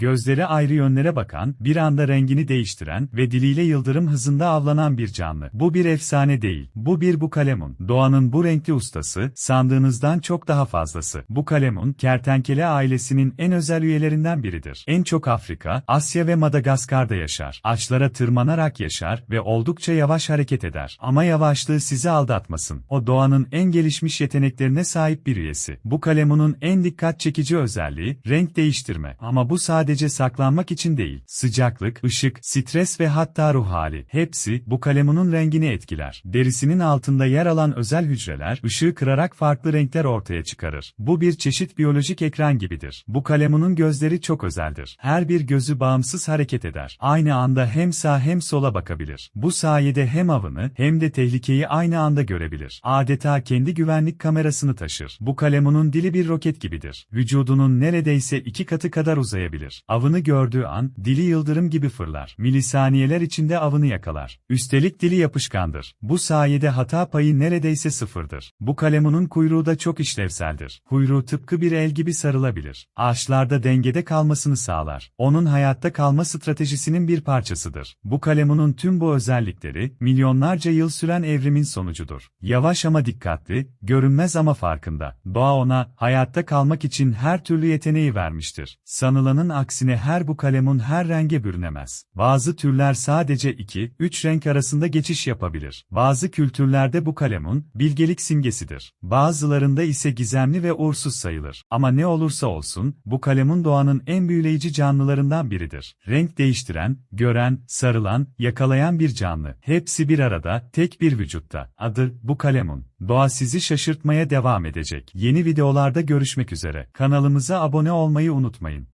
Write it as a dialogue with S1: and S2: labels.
S1: Gözleri ayrı yönlere bakan, bir anda rengini değiştiren ve diliyle yıldırım hızında avlanan bir canlı. Bu bir efsane değil. Bu bir bu kalemun. Doğanın bu renkli ustası, sandığınızdan çok daha fazlası. Bu kalemun, kertenkele ailesinin en özel üyelerinden biridir. En çok Afrika, Asya ve Madagaskar'da yaşar. Ağaçlara tırmanarak yaşar ve oldukça yavaş hareket eder. Ama yavaşlığı sizi aldatmasın. O doğanın en gelişmiş yeteneklerine sahip bir üyesi. Bu kalemunun en dikkat çekici özelliği, renk değiştirme. Ama bu sadece saklanmak için değil. Sıcaklık, ışık, stres ve hatta ruh hali. Hepsi, bu kalemunun rengini etkiler. Derisinin altında yer alan özel hücreler, ışığı kırarak farklı renkler ortaya çıkarır. Bu bir çeşit biyolojik ekran gibidir. Bu kalemunun gözleri çok özeldir. Her bir gözü bağımsız hareket eder. Aynı anda hem sağ hem sola bakabilir. Bu sayede hem avını hem de tehlikeyi aynı anda görebilir. Adeta kendi güvenlik kamerasını taşır. Bu kalemunun dili bir roket gibidir. Vücudunun neredeyse iki katı kadar uzayabilir. Avını gördüğü an, dili yıldırım gibi fırlar. Milisaniyeler içinde avını yakalar. Üstelik dili yapışkandır. Bu sayede hata payı neredeyse sıfırdır. Bu kalemunun kuyruğu da çok işlevseldir. Kuyruğu tıpkı bir el gibi sarılabilir. Ağaçlarda dengede kalmasını sağlar. Onun hayatta kalma stratejisinin bir parçasıdır. Bu kalemunun tüm bu özellikleri, milyonlarca yıl süren evrimin sonucudur. Yavaş ama dikkatli, görünmez ama farkında. Doğa ona, hayatta kalmak için her türlü yeteneği vermiştir. Sanılanın aksine her bu kalemun her renge bürünemez. Bazı türler sadece 2-3 renk arasında geçiş yapabilir. Bazı kültürlerde bu kalemun, bilgelik simgesidir. Bazılarında ise gizemli ve uğursuz sayılır. Ama ne olursa olsun, bu kalemun doğanın en büyüleyici canlılarından biridir. Renk değiştiren, gören, sarılan, yakalayan bir canlı. Hepsi bir arada, tek bir vücutta. Adı, bu kalemun. Doğa sizi şaşırtmaya devam edecek. Yeni videolarda görüşmek üzere. Kanalımıza abone olmayı unutmayın.